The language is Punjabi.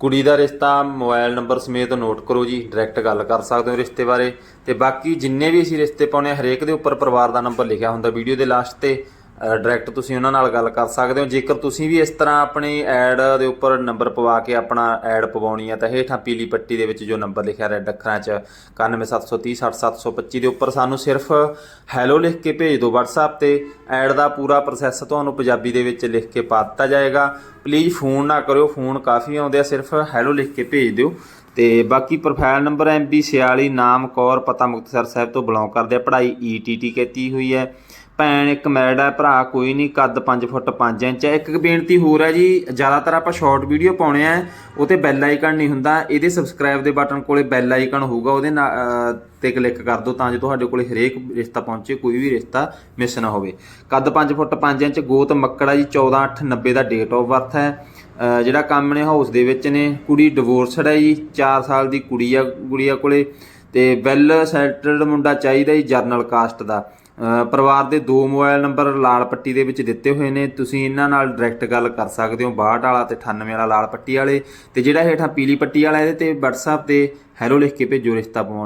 ਕੁੜੀ ਦਾ ਰਿਸ਼ਤਾ ਮੋਬਾਈਲ ਨੰਬਰ ਸਮੇਤ ਨੋਟ ਕਰੋ ਜੀ ਡਾਇਰੈਕਟ ਗੱਲ ਕਰ ਸਕਦੇ ਹੋ ਰਿਸ਼ਤੇ ਬਾਰੇ। ਤੇ ਬਾਕੀ ਜਿੰਨੇ ਵੀ ਅਸੀਂ ਰਿਸ਼ਤੇ ਪਾਉਨੇ ਆ, ਹਰੇਕ ਦੇ ਉੱਪਰ ਪਰਿਵਾਰ ਦਾ ਨੰਬਰ ਲਿਖਿਆ ਹੁੰਦਾ ਵੀਡੀਓ ਦੇ ਲਾਸਟ ਤੇ। ਡਾਇਰੈਕਟ ਤੁਸੀਂ ਉਹਨਾਂ ਨਾਲ ਗੱਲ ਕਰ ਸਕਦੇ ਹੋ। ਜੇਕਰ ਤੁਸੀਂ ਵੀ ਇਸ ਤਰ੍ਹਾਂ ਆਪਣੀ ਐਡ ਦੇ ਉੱਪਰ ਨੰਬਰ ਪਵਾ ਕੇ ਆਪਣਾ ਐਡ ਪਵਾਉਣੀ ਹੈ ਤਾਂ ਹੇਠਾਂ ਪੀਲੀ ਪੱਟੀ ਦੇ ਵਿੱਚ ਜੋ ਨੰਬਰ ਲਿਖਿਆ ਰੈੱਡ ਅੱਖਰਾਂ 'ਚ 9730060725 ਦੇ ਉੱਪਰ ਸਾਨੂੰ ਸਿਰਫ ਹੈਲੋ ਲਿਖ ਕੇ ਭੇਜ ਦਿਓ WhatsApp ਤੇ। ਐਡ ਦਾ ਪੂਰਾ ਪ੍ਰੋਸੈਸ ਤੁਹਾਨੂੰ ਪੰਜਾਬੀ ਦੇ ਵਿੱਚ ਲਿਖ ਕੇ ਪਾ ਦਿੱਤਾ ਜਾਏਗਾ। ਪਲੀਜ਼ ਫੋਨ ਨਾ ਕਰਿਓ ਫੋਨ ਕਾਫੀ ਆਉਂਦੇ ਆ, ਸਿਰਫ ਹੈਲੋ ਲਿਖ ਕੇ ਭੇਜ ਦਿਓ। ਤੇ ਬਾਕੀ ਪ੍ਰੋਫਾਈਲ ਨੰਬਰ MB46 ਨਾਮ ਕੌਰ ਪਤਾ ਮੁਕਤਸਰ ਸਾਹਿਬ ਤੋਂ ਬਿਲੋਂਗ ਕਰਦੇ ਆ। ਪੜ੍ਹਾਈ ETT ਕੀਤੀ ਹੋਈ ਹੈ। ਭੈਣ, ਇੱਕ ਮੈਰਿਡ ਹੈ ਭਰਾ ਕੋਈ ਨਹੀਂ ਕੱਦ 5 ਫੁੱਟ 5 ਇੰਚ ਹੈ ਇੱਕ ਬੇਨਤੀ ਹੋਰ ਹੈ ਜੀ, ਜ਼ਿਆਦਾਤਰ ਆਪਾਂ ਸ਼ਾਰਟ ਵੀਡੀਓ ਪਾਉਣੇ ਆ, ਉਹ ਤੇ ਬੈਲ ਆਈਕਨ ਨਹੀਂ ਹੁੰਦਾ। ਇਹਦੇ ਸਬਸਕ੍ਰਾਈਬ ਦੇ ਬਟਨ ਕੋਲੇ ਬੈਲ ਆਈਕਨ ਹੋਊਗਾ, ਉਹਦੇ ਨਾਲ ਤੇ ਕਲਿੱਕ ਕਰ ਦਿਓ ਤਾਂ ਜੋ ਤੁਹਾਡੇ ਕੋਲੇ ਹਰੇਕ ਰਿਸ਼ਤਾ ਪਹੁੰਚੇ, ਕੋਈ ਵੀ ਰਿਸ਼ਤਾ ਮਿਸ ਨਾ ਹੋਵੇ। ਕੱਦ 5 ਫੁੱਟ 5 ਇੰਚ, ਗੋਤ ਮੱਕੜਾ ਜੀ 14 8 90 ਦਾ ਡੇਟ ਆਫ ਬਰਥ ਹੈ। ਜਿਹੜਾ ਕੰਮ ਨੇ ਹਾਊਸ ਦੇ ਵਿੱਚ ਨੇ। ਕੁੜੀ ਡਿਵੋਰਸਡ ਹੈ ਜੀ 4 ਸਾਲ ਦੀ ਕੁੜੀ ਆ, ਗੁੜੀਆ ਕੋਲੇ। ਤੇ ਵੈਲ ਸੈਟਲਡ ਮੁੰਡਾ ਚਾਹੀਦਾ ਜੀ ਜਰਨਲ ਕਾਸਟ ਦਾ। ਪਰਿਵਾਰ ਦੇ ਦੋ ਮੋਬਾਈਲ ਨੰਬਰ ਲਾਲ ਪੱਟੀ ਦੇ ਵਿੱਚ ਦਿੱਤੇ ਹੋਏ ਨੇ। ਤੁਸੀਂ ਇਹਨਾਂ ਨਾਲ ਡਾਇਰੈਕਟ ਗੱਲ ਕਰ ਸਕਦੇ ਹੋ 62 ਵਾਲਾ ਤੇ 98 ਵਾਲਾ ਲਾਲ ਪੱਟੀ ਵਾਲੇ। ਤੇ ਜਿਹੜਾ ਹੇਠਾਂ ਪੀਲੀ ਪੱਟੀ ਵਾਲਾ ਇਹਦੇ ਤੇ WhatsApp ਤੇ ਹੈਲੋ ਲਿਖ ਕੇ ਭੇਜੋ ਰਿਸ਼ਤਾ ਪਵਾਉਣ